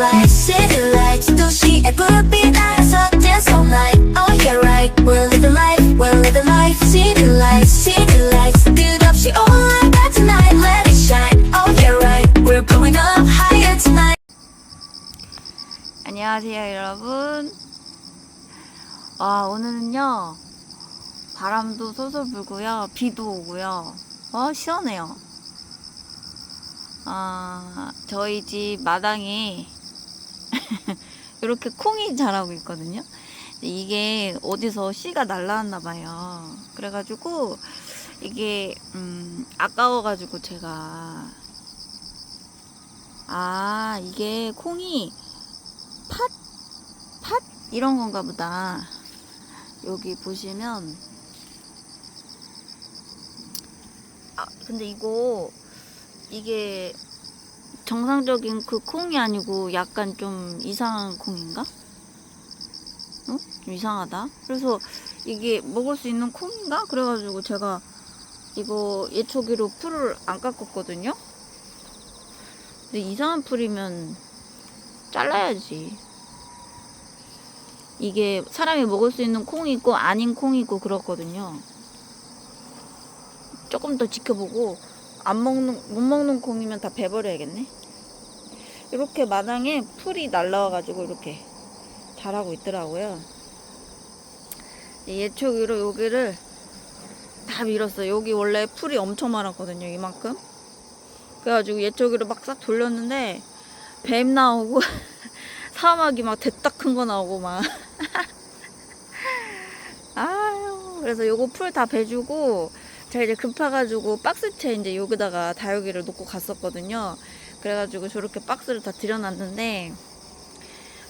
lights, city lights 도시의 불빛 아래서 dance all night Oh yeah right, we're living life, we're living life City lights, city lights 끝없이 that tonight Let it shine, oh yeah right, we're going up higher tonight 안녕하세요 여러분 아 오늘은요 바람도 솔솔 불고요 비도 오고요 어 시원해요 아 저희 집 마당에 이렇게 콩이 자라고 있거든요 이게 어디서 씨가 날라왔나 봐요 그래가지고 이게 음 아까워가지고 제가 아 이게 콩이 팥? 팥? 이런 건가 보다. 여기 보시면 아 근데 이거 이게 정상적인 그 콩이 아니고 약간 좀 이상한 콩인가? 어? 좀 이상하다. 그래서 이게 먹을 수 있는 콩인가? 그래가지고 제가 이거 예초기로 풀을 안 깎았거든요. 근데 이상한 풀이면 잘라야지. 이게 사람이 먹을 수 있는 콩이 있고 아닌 콩이 있고 그렇거든요. 조금 더 지켜보고 안 먹는 못 먹는 콩이면 다 베버려야겠네. 이렇게 마당에 풀이 날라와가지고 이렇게 자라고 있더라고요. 예초기로 여기를 다 밀었어요. 여기 원래 풀이 엄청 많았거든요. 이만큼. 그래가지고 예초기로 막 싹 돌렸는데 뱀 나오고 사마귀 막 대딱 큰 거 나오고 막 아유 그래서 요거 풀 다 베주고 제가 이제 급해가지고 박스채 이제 여기다가 다육이를 놓고 갔었거든요 그래가지고 저렇게 박스를 다 들여놨는데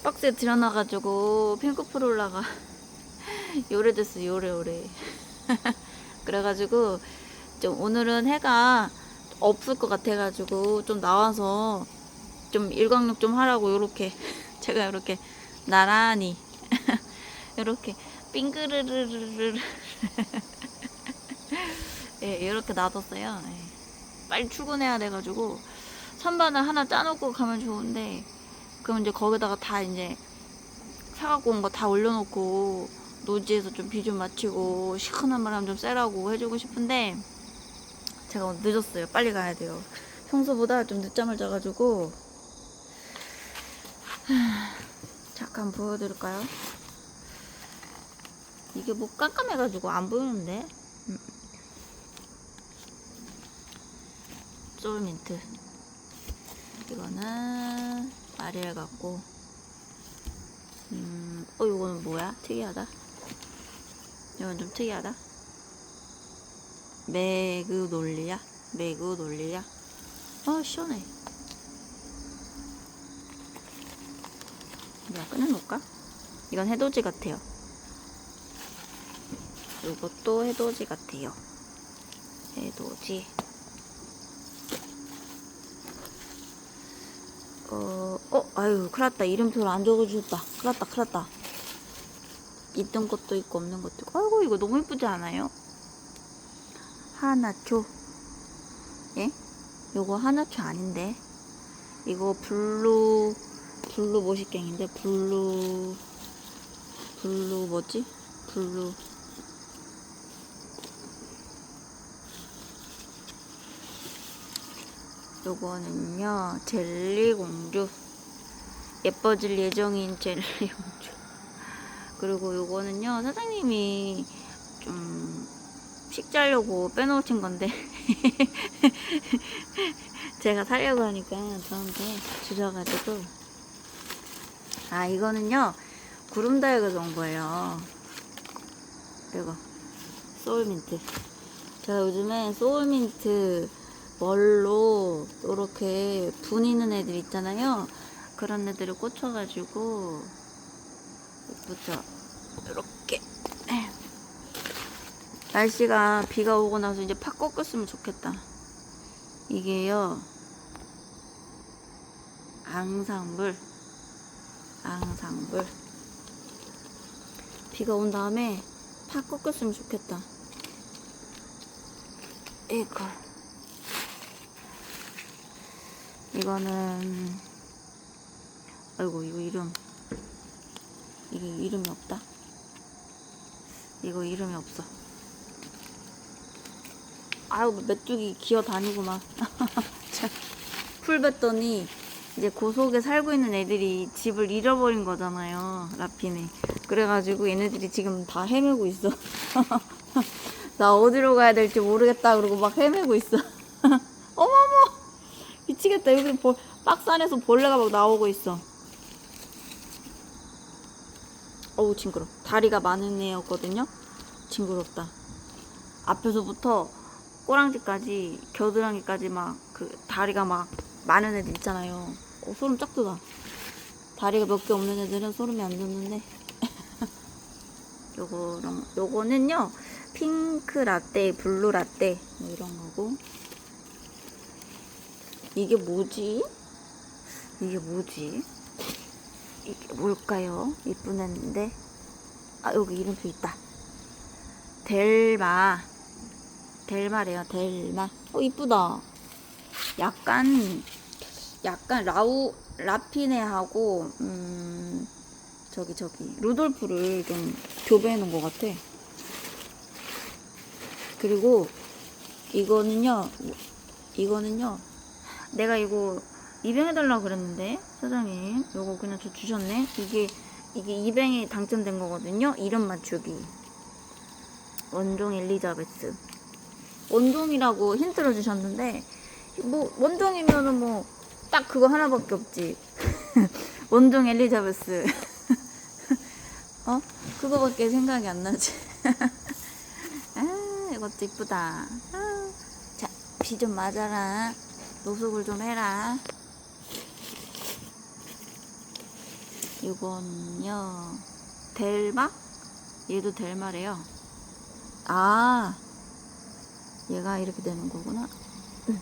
박스에 들여놔가지고 핑크프롤라가 요래됐어 요래요래. 그래가지고 좀 오늘은 해가 없을 것 같아가지고 좀 나와서 좀 일광욕 좀 하라고 요렇게. 제가 이렇게 나란히. 이렇게 빙그르르르르 예 이렇게 놔뒀어요. 예. 빨리 출근해야 돼가지고 선반을 하나 짜놓고 가면 좋은데 그럼 이제 거기다가 다 이제 사갖고 온 거 다 올려놓고 노지에서 좀 비좀 맞히고 시원한 바람 좀 쐬라고 해주고 싶은데 제가 오늘 늦었어요. 빨리 가야 돼요. 평소보다 좀 늦잠을 자가지고. 잠깐 보여드릴까요? 이게 뭐 깜깜해가지고 안 보이는데? 음. 솔민트 이거는 마리엘 같고 음, 어 이거는 뭐야? 특이하다 이건 좀 특이하다 매그놀리아 매그놀리아 어 시원해 내가 꺼내놓을까? 이건 해돋이 같아요. 이것도 해돋이 같아요. 해돋이. 어, 어, 아유, 큰일 났다. 이름표를 안 적어주셨다. 큰일 났다, 큰일 났다. 있던 것도 있고 없는 것도 있고. 아이고, 이거 너무 예쁘지 않아요? 하나초. 예? 요거 하나초 아닌데. 이거 블루, 블루 모시갱인데 블루 블루 뭐지? 블루 요거는요 젤리 공주. 예뻐질 예정인 젤리 공주. 그리고 요거는요 사장님이 좀 식자려고 빼놓으신 건데 제가 살려고 하니까 저한테 주셔가지고. 아 이거는요 구름다육에서 온 거예요. 이거 소울민트. 제가 요즘에 소울민트 멀로 이렇게 분이는 애들 있잖아요. 그런 애들을 꽂혀가지고 예쁘죠? 이렇게. 날씨가 비가 오고 나서 이제 팍 꺾였으면 좋겠다. 이게요. 앙상블. 앙상블. 비가 온 다음에 팍 꺾였으면 좋겠다. 이거 이거는 아이고 이거 이름 이게 이름이 없다. 이거 이름이 없어. 아유 메뚜기 기어 다니구만. 자, 풀 뱉더니 이제 그 속에 살고 있는 애들이 집을 잃어버린 거잖아요. 라핀에. 그래가지고 얘네들이 지금 다 헤매고 있어. 나 어디로 가야 될지 모르겠다 그러고 막 헤매고 있어. 미치겠다. 여기 볼- 박스 안에서 벌레가 막 나오고 있어. 어우 징그러. 다리가 많은 애였거든요. 징그럽다. 앞에서부터 꼬랑지까지 겨드랑이까지 막 그 다리가 막 많은 애들 있잖아요. 어, 소름 쫙 돋아. 다리가 몇 개 없는 애들은 소름이 안 돋는데. 요거랑 요거는요 핑크 라떼, 블루 라떼 뭐 이런 거고. 이게 뭐지? 이게 뭐지? 이게 뭘까요? 이쁜 애인데. 아 여기 이름표 있다. 델마. 델마래요. 델마. 어 이쁘다. 약간 약간 라우 라피네하고 음 저기 저기 루돌프를 좀 교배해 놓은 것 같아. 그리고 이거는요 이거는요 내가 이거 입양해 달라고 그랬는데 사장님 요거 그냥 저 주셨네. 이게 이게 입양에 당첨된 거거든요. 이름 맞추기. 원종 엘리자베스. 원종이라고 힌트를 주셨는데 뭐 원종이면은 뭐 딱 그거 하나밖에 없지. 원종 엘리자베스. 어? 그거밖에 생각이 안 나지. 아, 이것도 이쁘다. 아, 자, 비 좀 맞아라. 노숙을 좀 해라. 이건요, 델마? 얘도 델마래요. 아, 얘가 이렇게 되는 거구나. 응.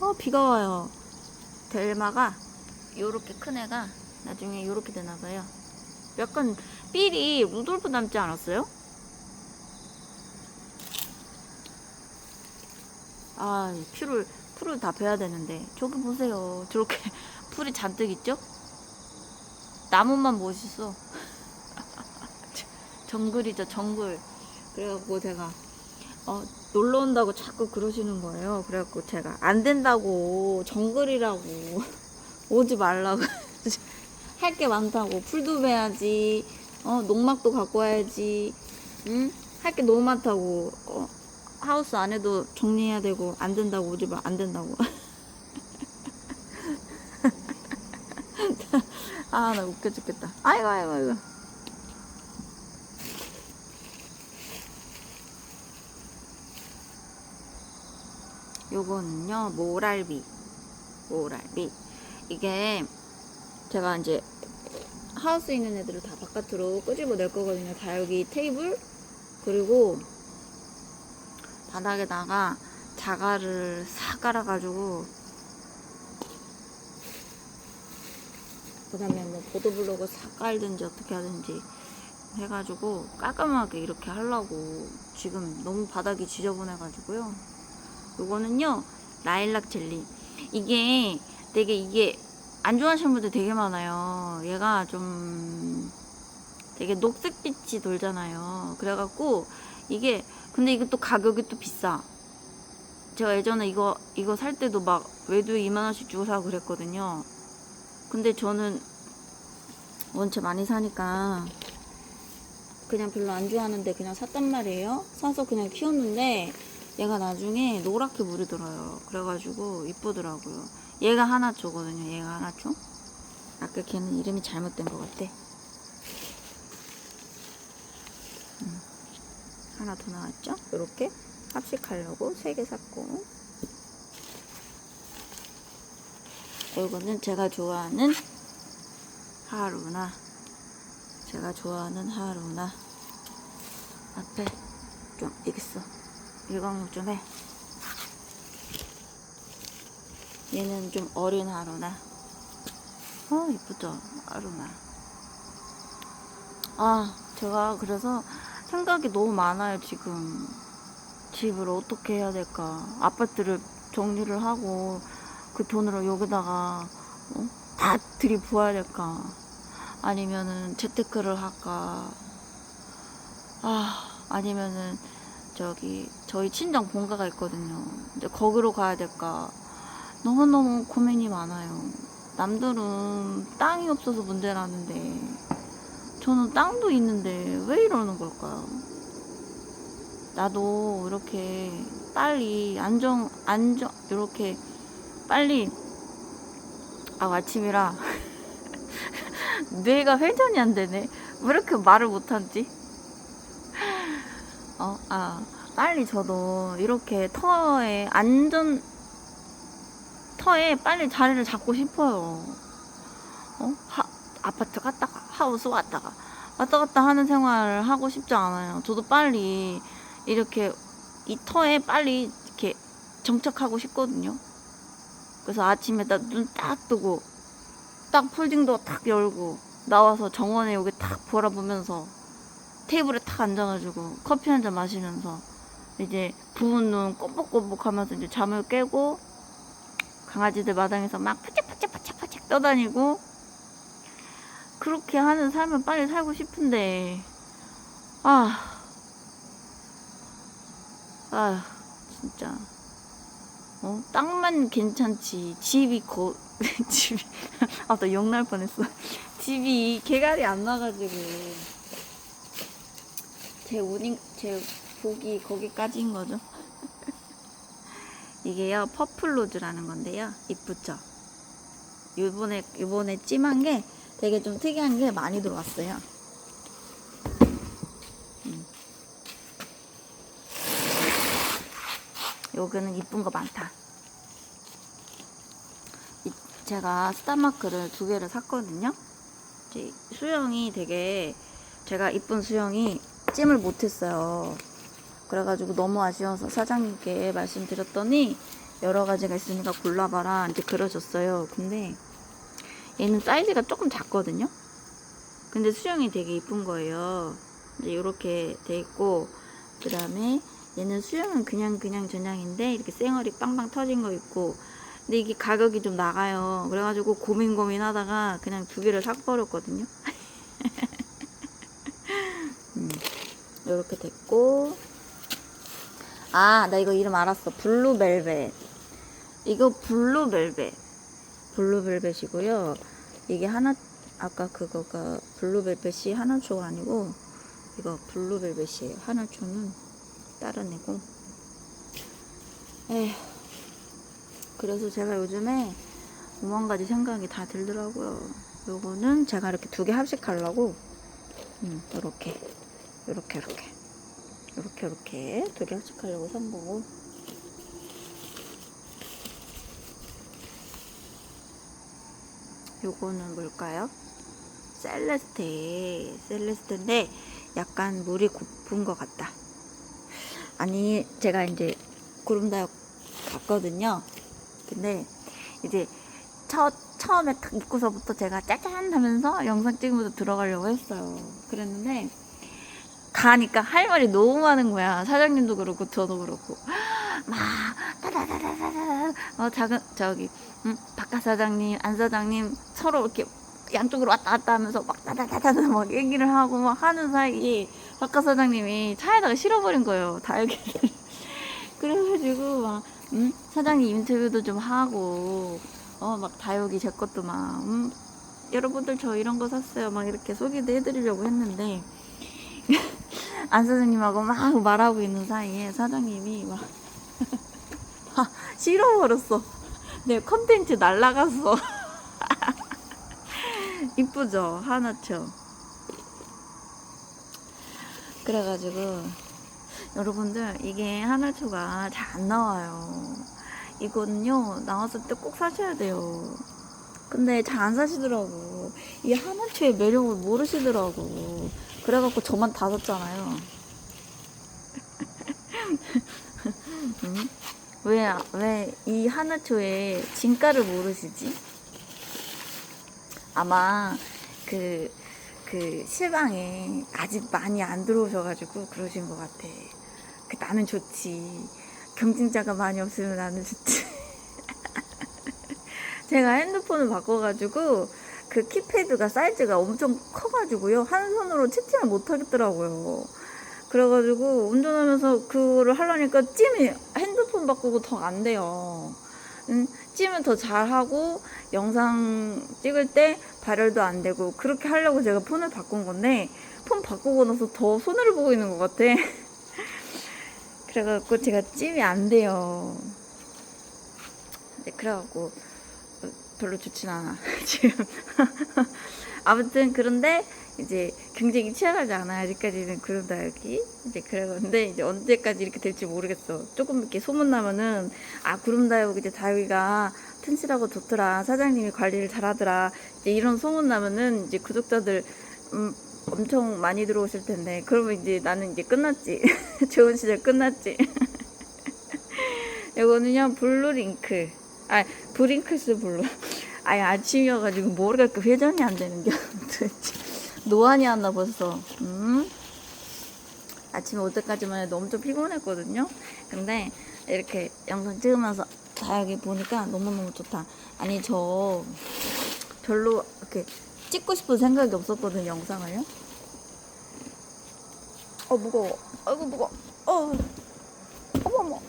어, 비가 와요. 델마가 요렇게 큰 애가 나중에 요렇게 되나 봐요. 약간 삘이 루돌프 닮지 않았어요? 아, 이 풀을 풀을 다 베야 되는데 저기 보세요. 저렇게 풀이 잔뜩 있죠? 나무만 멋있어. 정글이죠, 정글. 그래갖고 제가 어, 놀러 온다고 자꾸 그러시는 거예요. 그래갖고 제가 안 된다고 정글이라고 오지 말라고 할 게 많다고 풀도 베야지 어 농막도 갖고 와야지 응? 할 게 너무 많다고 어, 하우스 안에도 정리해야 되고 안 된다고 오지 마 안 된다고. 아 나 웃겨 죽겠다. 아이고 아이고 아이고. 요거는요 모랄비. 모랄비. 이게 제가 이제 하우스에 있는 애들을 다 바깥으로 끄집어 낼 거거든요. 다 여기 테이블 그리고 바닥에다가 자갈을 싹 깔아가지고 그 다음에 뭐 보도블록을 싹 깔든지 어떻게 하든지 해가지고 깔끔하게 이렇게 하려고 지금 너무 바닥이 지저분해가지고요. 요거는요 라일락 젤리. 이게 되게 이게 안 좋아하시는 분들 되게 많아요. 얘가 좀 되게 녹색빛이 돌잖아요. 그래갖고 이게 근데 이게 또 가격이 또 비싸 제가 예전에 이거 이거 살 때도 막 외도에 2만 원씩 주고 사고 그랬거든요 근데 저는 원체 많이 사니까 그냥 별로 안 좋아하는데 그냥 샀단 말이에요 사서 그냥 키웠는데 얘가 나중에 노랗게 물이 들어요. 그래가지고 이쁘더라고요. 얘가 하나초거든요. 얘가 하나초. 아까 걔는 이름이 잘못된 것 같아. 하나 더 나왔죠? 이렇게 합식하려고 세개 샀고. 이거는 제가 좋아하는 하루나. 제가 좋아하는 하루나. 앞에 좀 있어. 일광욕 좀 해. 얘는 좀 어린 하루나. 어, 이쁘죠? 하루나. 아, 제가 그래서 생각이 너무 많아요, 지금. 집을 어떻게 해야 될까. 아파트를 정리를 하고 그 돈으로 여기다가 어? 다다 들이부어야 될까? 아니면은 재테크를 할까? 아, 아니면은 저기 저희 친정 본가가 있거든요. 이제 거기로 가야 될까? 너무너무 고민이 많아요. 남들은 땅이 없어서 문제라는데 저는 땅도 있는데 왜 이러는 걸까요? 나도 이렇게 빨리 안정 안정 이렇게 빨리 아 아침이라 뇌가 회전이 안 되네. 왜 이렇게 말을 못하지? 어, 아, 빨리 저도 이렇게 터에 안전 터에 빨리 자리를 잡고 싶어요. 어? 하, 아파트 갔다가 하우스 왔다가 왔다 갔다 하는 생활을 하고 싶지 않아요. 저도 빨리 이렇게 이 터에 빨리 이렇게 정착하고 싶거든요. 그래서 아침에 딱 눈 딱 뜨고 딱 폴딩도 탁 열고 나와서 정원에 여기 탁 바라보면서 테이블에 탁 앉아가지고 커피 한 잔 마시면서 이제 부은 눈 꼬북꼬북 하면서 이제 잠을 깨고 강아지들 마당에서 막 파짝파짝파짝파짝 떠다니고 그렇게 하는 삶을 빨리 살고 싶은데. 아, 아 진짜. 어 땅만 괜찮지. 집이 거 집이. 아 나 욕날 뻔했어. 집이 개갈이 안 나가지고. 제 운인 제 복이 거기까지인 거죠. 이게요 퍼플로즈라는 건데요. 이쁘죠. 요번에 요번에 찜한 게 되게 좀 특이한 게 많이 들어왔어요. 음. 여기는 이쁜 거 많다. 이- 제가 스타마크를 두 개를 샀거든요. 수영이 되게 제가 이쁜 수영이 찜을 못했어요. 그래가지고 너무 아쉬워서 사장님께 말씀드렸더니 여러 가지가 있으니까 골라봐라 이렇게 그러셨어요. 근데 얘는 사이즈가 조금 작거든요. 근데 수영이 되게 이쁜 거예요. 이제 이렇게 돼 있고 그 다음에 얘는 수영은 그냥 그냥 전향인데 이렇게 쌩얼이 빵빵 터진 거 있고 근데 이게 가격이 좀 나가요. 그래가지고 고민 고민 하다가 그냥 두 개를 사버렸거든요. 음, 이렇게 됐고 아 나 이거 이름 알았어 블루벨벳 이거 블루벨벳 블루벨벳이고요. 이게 하나 아까 그거가 블루벨벳이 하나초가 아니고 이거 블루벨벳이에요. 하나초는 다른 애고. 그래서 제가 요즘에 오만 가지 생각이 다 들더라고요. 요거는 제가 이렇게 두 개 합식하려고. 음, 요렇게. 요렇게 요렇게. 요렇게 요렇게 두 개 합식하려고 산 거고 요거는 뭘까요? 셀레스테 셀레스테인데 약간 물이 고픈 것 같다 아니 제가 이제 구름다육 갔거든요 근데 이제 첫 처음에 딱 입고서부터 제가 짜잔 하면서 영상 찍으면서 들어가려고 했어요 그랬는데 가니까 할 말이 너무 많은 거야. 사장님도 그렇고 저도 그렇고 막 따다다다다다 어 작은 저기 음, 바깥 사장님 안 사장님 서로 이렇게 양쪽으로 왔다 갔다 하면서 막 따다다다다 막 얘기를 하고 막 하는 사이에 바깥 사장님이 차에다가 실어버린 거예요. 다육이를 그래가지고 막 음, 사장님 인터뷰도 좀 하고 어 막 다육이 제 것도 막 음, 여러분들 저 이런 거 샀어요. 막 이렇게 소개도 해드리려고 했는데 안 사장님하고 막 말하고 있는 사이에 사장님이 막 아, 싫어버렸어. 내 컨텐츠 날라갔어. 이쁘죠? 하나죠? 그래가지고 여러분들 이게 하나초가 잘 안 나와요. 이거는요 나왔을 때 꼭 사셔야 돼요. 근데 잘 안 사시더라고. 이 하나초의 매력을 모르시더라고. 그래갖고 저만 다 샀잖아요. 응? 왜, 왜 이 하나초의 진가를 모르시지? 아마 그, 그 실방에 아직 많이 안 들어오셔가지고 그러신 것 같아. 그 나는 좋지. 경쟁자가 많이 없으면 나는 좋지. 제가 핸드폰을 바꿔가지고 그 키패드가 사이즈가 엄청 커가지고요. 한 손으로 채팅을 못 하겠더라고요. 그래가지고 운전하면서 그거를 하려니까 찜이 핸드폰 바꾸고 더 안 돼요. 음, 찜은 더 잘하고 영상 찍을 때 발열도 안 되고 그렇게 하려고 제가 폰을 바꾼 건데 폰 바꾸고 나서 더 손해를 보고 있는 것 같아. 그래갖고 제가 찜이 안 돼요. 네, 그래갖고 별로 좋진 않아 지금. 아무튼 그런데 이제 굉장히 치열하지 않아요 아직까지는 구름 다육이 이제 그러는데 이제 언제까지 이렇게 될지 모르겠어. 조금 이렇게 소문 나면은 아 구름 다육 이제 다육이가 튼실하고 좋더라. 사장님이 관리를 잘하더라. 이제 이런 소문 나면은 이제 구독자들 음, 엄청 많이 들어오실 텐데 그러면 이제 나는 이제 끝났지. 좋은 시절 끝났지. 이거는요 블루링크. 아 브링클스 블루. 아니 아침이어가지고 머리가 그 회전이 안 되는 게 노안이 왔나 벌써. 음? 아침에 올 때까지만 해도 엄청 피곤했거든요. 근데 이렇게 영상 찍으면서 다육이 보니까 너무너무 좋다. 아니 저 별로 이렇게 찍고 싶은 생각이 없었거든요 영상을요. 어 무거워. 아이고 무거워. 어. 어머머.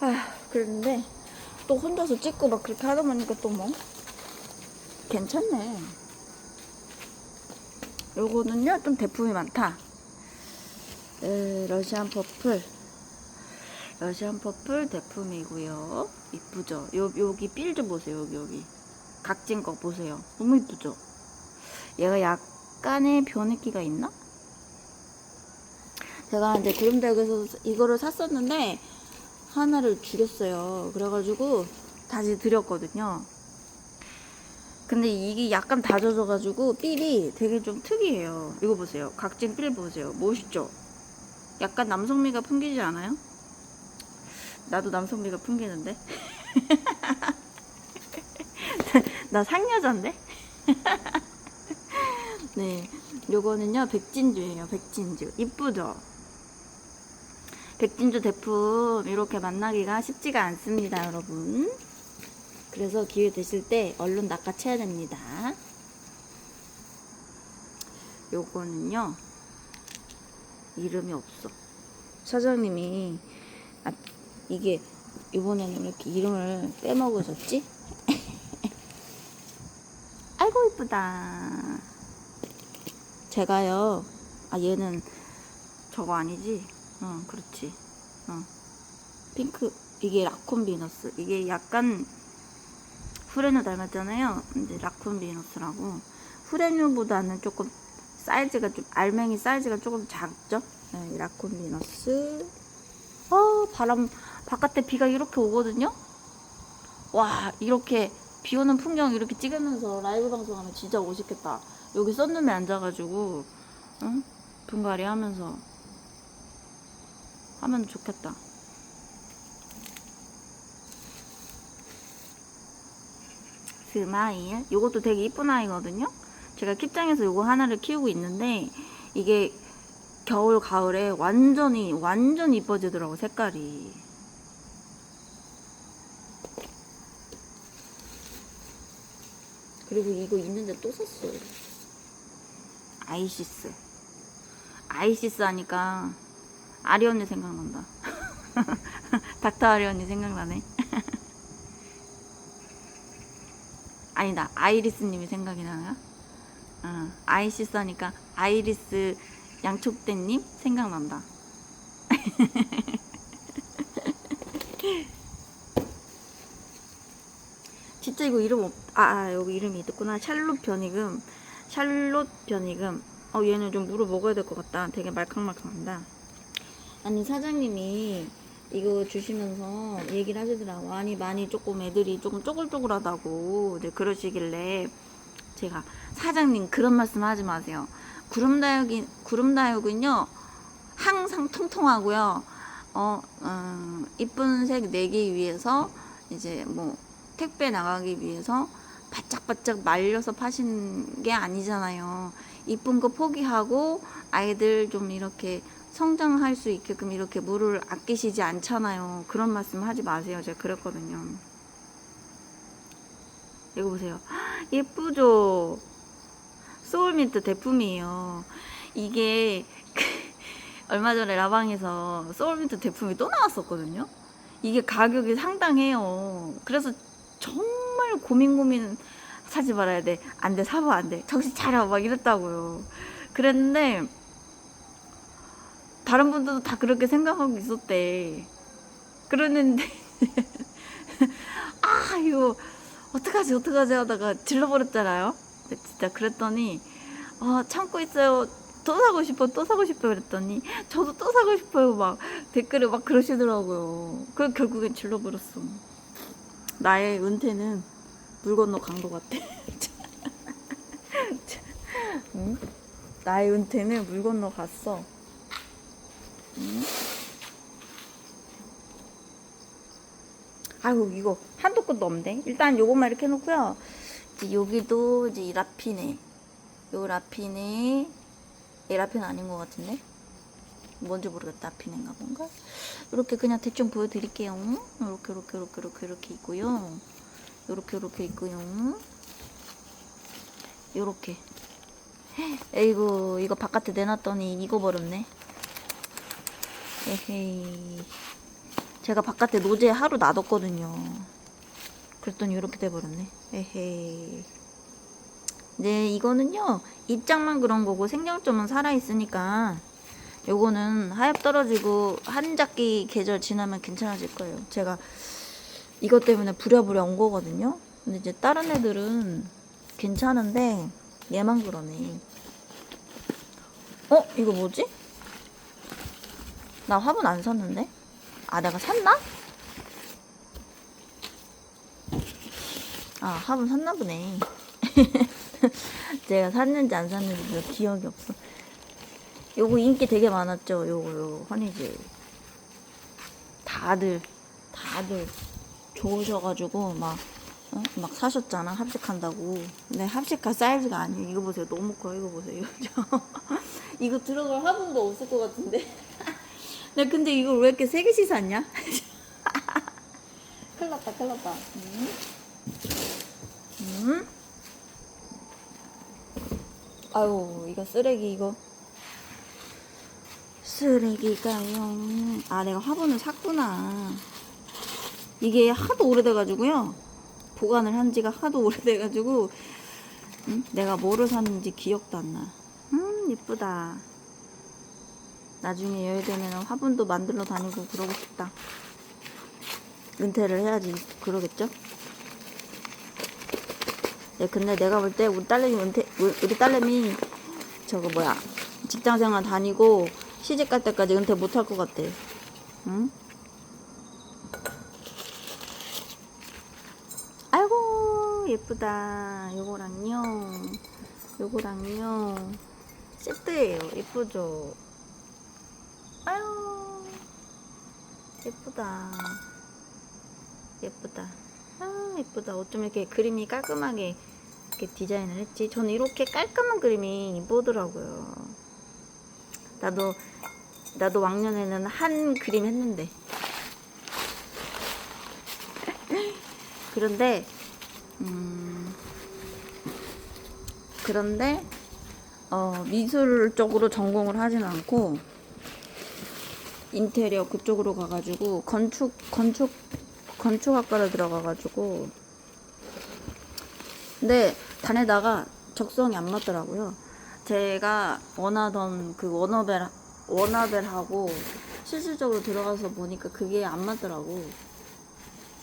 아 그랬는데 또 혼자서 찍고 막 그렇게 하다 보니까 또 뭐 괜찮네. 요거는요 좀 대품이 많다. 에, 러시안 퍼플. 러시안 퍼플 대품이고요. 이쁘죠? 요, 여기 필좀 보세요 여기 여기. 각진 거 보세요. 너무 이쁘죠? 얘가 약간의 변했기가 있나? 제가 이제 구름대학에서 이거를 샀었는데 하나를 줄였어요. 그래가지고 다시 드렸거든요. 근데 이게 약간 다져져가지고 삘이 되게 좀 특이해요. 이거 보세요. 각진 삘 보세요. 멋있죠? 약간 남성미가 풍기지 않아요? 나도 남성미가 풍기는데? 나 상여자인데? 네, 요거는요 백진주예요. 백진주 이쁘죠? 백진주 제품 이렇게 만나기가 쉽지가 않습니다, 여러분. 그래서 기회 되실 때 얼른 낚아채야 됩니다. 요거는요 이름이 없어. 사장님이 아, 이게 이번에는 왜 이렇게 이름을 빼먹으셨지? 아이고 이쁘다. 제가요. 아 얘는 저거 아니지? 어, 그렇지. 어. 핑크 이게 라콘 비너스. 이게 약간 후레뉴 닮았잖아요. 근데 라콘 비너스라고 후레뉴보다는 조금 사이즈가 좀 알맹이 사이즈가 조금 작죠? 네, 이 라콘 비너스. 어, 바람 바깥에 비가 이렇게 오거든요. 와, 이렇게 비 오는 풍경 이렇게 찍으면서 라이브 방송하면 진짜 멋있겠다. 여기 썬룸에 앉아가지고, 응? 분갈이 하면서 하면 좋겠다. 스마일. 요것도 되게 이쁜 아이거든요. 제가 킵장에서 요거 하나를 키우고 있는데 이게 겨울 가을에 완전히 완전 이뻐지더라고 색깔이. 그리고 이거 있는데 또 샀어. 아이시스. 아이시스 하니까 아리 언니 생각난다. 닥터 아리 언니 생각나네. 아니다, 아이리스님이 생각이 나나? 어, 아이시스 하니까 아이리스 양촉대님 생각난다. 진짜 이거 이름 없, 아, 아, 여기 이름이 있구나. 샬롯 변이금. 샬롯 변이금. 어, 얘는 좀 물어 먹어야 될 것 같다. 되게 말캉말캉한다. 아니 사장님이 이거 주시면서 얘기를 하시더라고. 아니 많이 조금 애들이 조금 쪼글쪼글하다고 이제 그러시길래 제가 사장님 그런 말씀 하지 마세요. 구름다육이 구름다육은요 항상 통통하고요. 어, 음, 이쁜 색 내기 위해서 이제 뭐 택배 나가기 위해서 바짝바짝 말려서 파신 게 아니잖아요. 이쁜 거 포기하고 아이들 좀 이렇게 성장할 수 있게끔 이렇게 물을 아끼시지 않잖아요. 그런 말씀 하지 마세요. 제가 그랬거든요. 이거 보세요. 예쁘죠? 소울민트 대품이에요. 이게 얼마 전에 라방에서 소울민트 제품이 또 나왔었거든요. 이게 가격이 상당해요. 그래서 정말 고민 고민 사지 말아야 돼. 안 돼, 사면 안 돼. 정신 차려. 막 이랬다고요. 그랬는데, 다른 분들도 다 그렇게 생각하고 있었대. 그러는데, 아, 이거, 어떡하지, 어떡하지 하다가 질러버렸잖아요. 진짜 그랬더니, 아, 참고 있어요. 또 사고 싶어, 또 사고 싶어 그랬더니, 저도 또 사고 싶어요. 막 댓글에 막 그러시더라고요. 그 결국엔 질러버렸어. 나의 은퇴는 물 건너 간 것 같아. 응? 나의 은퇴는 물 건너 갔어. 응? 아이고 이거 한도 끝도 없네. 일단 요것만 이렇게 해놓고요. 이제 여기도 이제 이 라피네. 요 라피네. 이 라피는 아닌 것 같은데. 뭔지 모르겠다. 라피네인가 뭔가. 이렇게 그냥 대충 보여드릴게요. 이렇게 이렇게 이렇게 이렇게 이렇게 있고요. 이렇게 이렇게 있고요. 이렇게. 에이구 이거 바깥에 내놨더니 익어버렸네. 에헤이. 제가 바깥에 노제 하루 놔뒀거든요. 그랬더니 이렇게 돼버렸네. 에헤이. 네, 이거는요, 입장만 그런 거고 생장점은 살아있으니까 요거는 하엽 떨어지고 한 작기 계절 지나면 괜찮아질 거예요. 제가 이것 때문에 부랴부랴 온 거거든요. 근데 이제 다른 애들은 괜찮은데 얘만 그러네. 어? 이거 뭐지? 나 화분 안 샀는데? 아, 내가 샀나? 아, 화분 샀나 보네. 제가 샀는지 안 샀는지 별 기억이 없어. 요거 인기 되게 많았죠. 요거 요거 허니지. 다들 다들 좋으셔가지고 막 어? 막 사셨잖아 합식한다고. 근데 합식할 사이즈가 아니에요. 이거 보세요. 너무 커. 이거 보세요. 이거 들어갈 화분도 없을 것 같은데. 나 근데 이걸 왜 이렇게 세 개씩 샀냐? 큰일 났다. 큰일 났다. 음. 음. 아유 이거 쓰레기 이거. 쓰레기가요. 아, 내가 화분을 샀구나. 이게 하도 오래돼가지고요. 보관을 한 지가 하도 오래돼가지고, 응? 내가 뭐를 샀는지 기억도 안 나. 음, 예쁘다. 나중에 여유 되면 화분도 만들러 다니고 그러고 싶다. 은퇴를 해야지 그러겠죠? 네, 근데 내가 볼 때 우리 딸내미 은퇴, 우리 딸내미 저거 뭐야 직장생활 다니고 시집 갈 때까지 은퇴 못 할 것 같아. 응? 아이고 예쁘다. 요거랑요. 요거랑요. 세트예요. 예쁘죠? 아유 예쁘다. 예쁘다. 아 예쁘다. 어쩜 이렇게 그림이 깔끔하게 이렇게 디자인을 했지? 저는 이렇게 깔끔한 그림이 이쁘더라고요. 나도 나도 왕년에는 한 그림 했는데 그런데 음 그런데 어 미술 쪽으로 전공을 하진 않고 인테리어 그쪽으로 가가지고 건축 건축 건축학과를 들어가가지고 근데 다니다가 적성이 안 맞더라고요. 제가 원하던 그 워너벨 워너벨하고 실질적으로 들어가서 보니까 그게 안 맞더라고.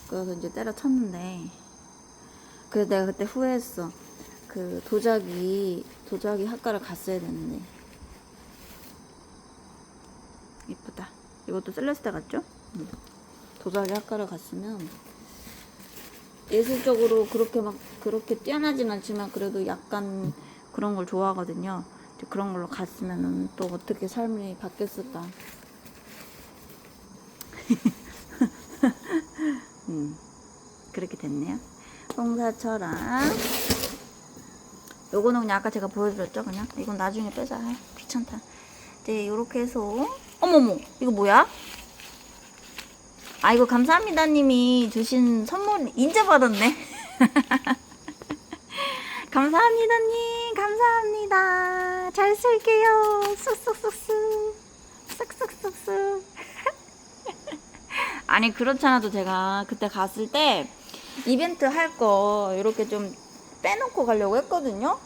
그래서 이제 때려쳤는데 그래서 내가 그때 후회했어. 그 도자기 도자기 학과를 갔어야 됐는데 이쁘다. 이것도 셀레스테 같죠? 응. 도자기 학과를 갔으면 예술적으로 그렇게 막 그렇게 뛰어나진 않지만 그래도 약간 그런 걸 좋아하거든요. 이제 그런 걸로 갔으면은 또 어떻게 삶이 바뀌었을까. 음, 그렇게 됐네요. 홍사철랑 요거는 그냥 아까 제가 보여드렸죠, 그냥 이건 나중에 빼자. 아이, 귀찮다. 이제 요렇게 해서 어머머, 이거 뭐야? 아, 이거 감사합니다 님이 주신 선물 인제 받았네. 감사합니다 님, 감사합니다. 잘 쓸게요. 쓱쓱쓱쓱. 쓱쓱쓱쓱. 아니, 그렇잖아도 제가 그때 갔을 때 이벤트 할 거 이렇게 좀 빼놓고 가려고 했거든요.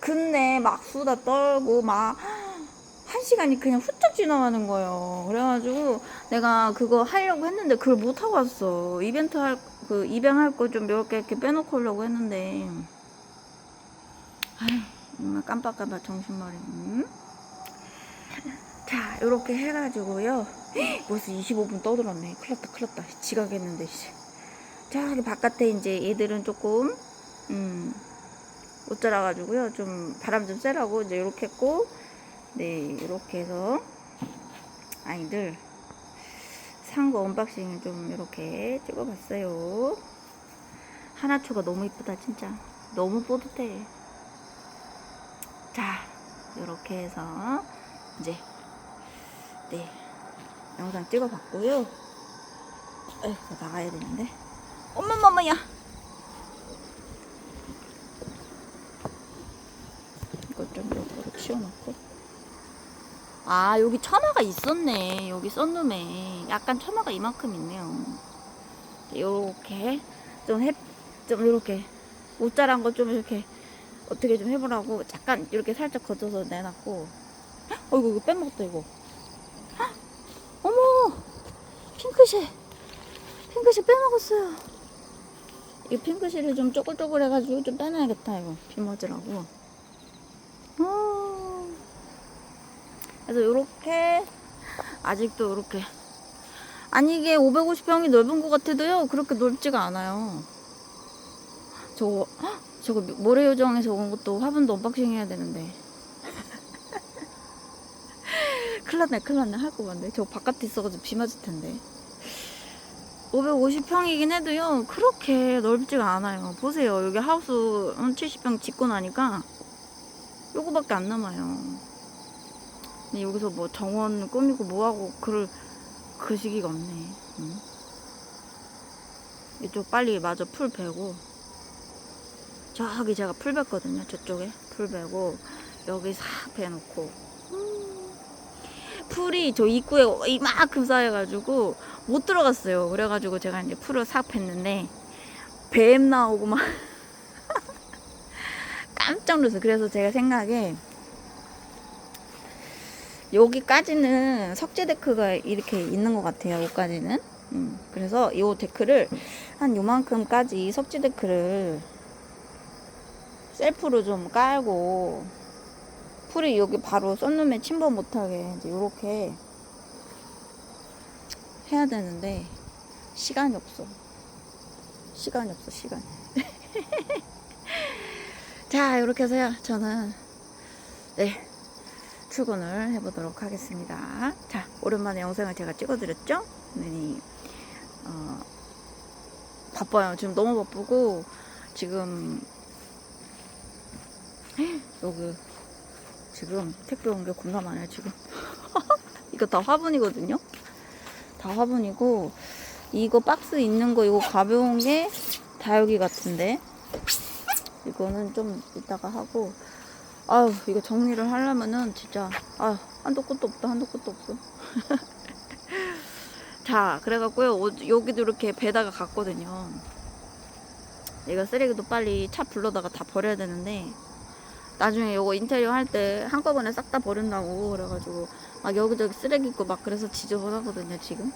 근데 막 수다 떨고 막 한 시간이 그냥 훌쩍 지나가는 거예요. 그래가지고 내가 그거 하려고 했는데 그걸 못 하고 왔어. 이벤트 할 그 입양할 거 좀 몇 개 이렇게 빼놓고 오려고 했는데 아휴 정말 깜빡깜빡 정신머리. 음? 자 이렇게 해가지고요. 벌써 25분 떠들었네. 큰일 났다 큰일 났다. 지각했는데 씨. 저기 바깥에 이제 얘들은 조금 음, 못 자라가지고요. 좀 바람 좀 쐬라고 이제 이렇게 했고, 네 이렇게 해서 아이들 산 거 언박싱을 좀 이렇게 찍어봤어요. 하나초가 너무 이쁘다 진짜. 너무 뿌듯해. 자 이렇게 해서 이제 네 영상 찍어봤고요. 에휴 나가야 되는데. 엄마마마야. 이거 좀 옆으로 치워놓고. 아, 여기 처마가 있었네. 여기 썬룸에. 약간 처마가 이만큼 있네요. 요렇게. 좀 해, 좀 이렇게. 옷 자란 거 좀 이렇게. 어떻게 좀 해보라고. 잠깐 이렇게 살짝 걷어서 내놨고. 헉, 어이구, 이거 빼먹었다, 이거. 헉, 어머! 핑크색. 핑크색 빼먹었어요. 이 핑크실을 좀 쪼글쪼글 해가지고 좀 빼놔야겠다 이거 비 맞으라고 그래서 요렇게 아직도 요렇게. 아니 이게 550평이 넓은 것 같아도요 그렇게 넓지가 않아요. 저거 헉, 저거 모래요정에서 온 것도 화분도 언박싱 해야 되는데. 큰일 났네 큰일 났네. 할 거 같네. 저거 바깥에 있어가지고 비 맞을 텐데. 550평이긴 해도요 그렇게 넓지가 않아요. 보세요. 여기 하우스 70평 짓고 나니까 요거밖에 안 남아요 근데 여기서 뭐 정원 꾸미고 뭐하고 그럴 그 시기가 없네 응? 이쪽 빨리 마저 풀 베고 저기 제가 풀 뱄거든요 저쪽에 풀 베고 여기 싹 베놓고 음. 풀이 저 입구에 이만큼 쌓여가지고 못 들어갔어요. 그래가지고 제가 이제 풀을 싹 팼는데 뱀 나오고 막 깜짝 놀랐어요. 그래서 제가 생각에 여기까지는 석재 데크가 이렇게 있는 것 같아요. 여기까지는. 음, 그래서 이 데크를 한 요만큼까지 석재 데크를 셀프로 좀 깔고 풀이 여기 바로 썬룸에 침범 못하게 이제 이렇게 해야 되는데 시간이 없어. 시간이 없어, 시간. 자, 이렇게 해서요. 저는 네 출근을 해보도록 하겠습니다. 자, 오랜만에 영상을 제가 찍어드렸죠? 네, 어, 바빠요. 지금 너무 바쁘고 지금 여기 지금 택배 온 게 겁나 많아요. 지금 이거 다 화분이거든요. 다 화분이고 이거 박스 있는 거 이거 가벼운 게 다육이 같은데 이거는 좀 이따가 하고 아유 이거 정리를 하려면은 진짜 아유 한도 끝도 없다 한도 끝도 없어. 자 그래갖고요 어- 여기도 이렇게 배다가 갔거든요. 이거 쓰레기도 빨리 차 불러다가 다 버려야 되는데 나중에 이거 인테리어 할 때 한꺼번에 싹 다 버린다고 그래가지고 막 여기저기 쓰레기 있고 막 그래서 지저분하거든요 지금.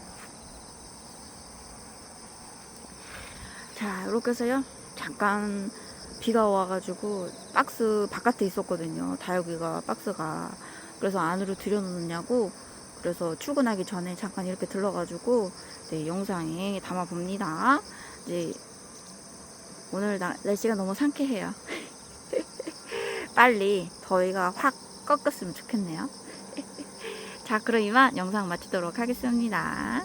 자 이렇게 해서요. 잠깐 비가 와가지고 박스 바깥에 있었거든요. 다육이가 박스가. 그래서 안으로 들여놓느냐고. 그래서 출근하기 전에 잠깐 이렇게 들러가지고 네, 영상에 담아 봅니다. 이제 오늘 나, 날씨가 너무 상쾌해요. 빨리 더위가 확 꺾였으면 좋겠네요. 자, 그럼 이만 영상 마치도록 하겠습니다.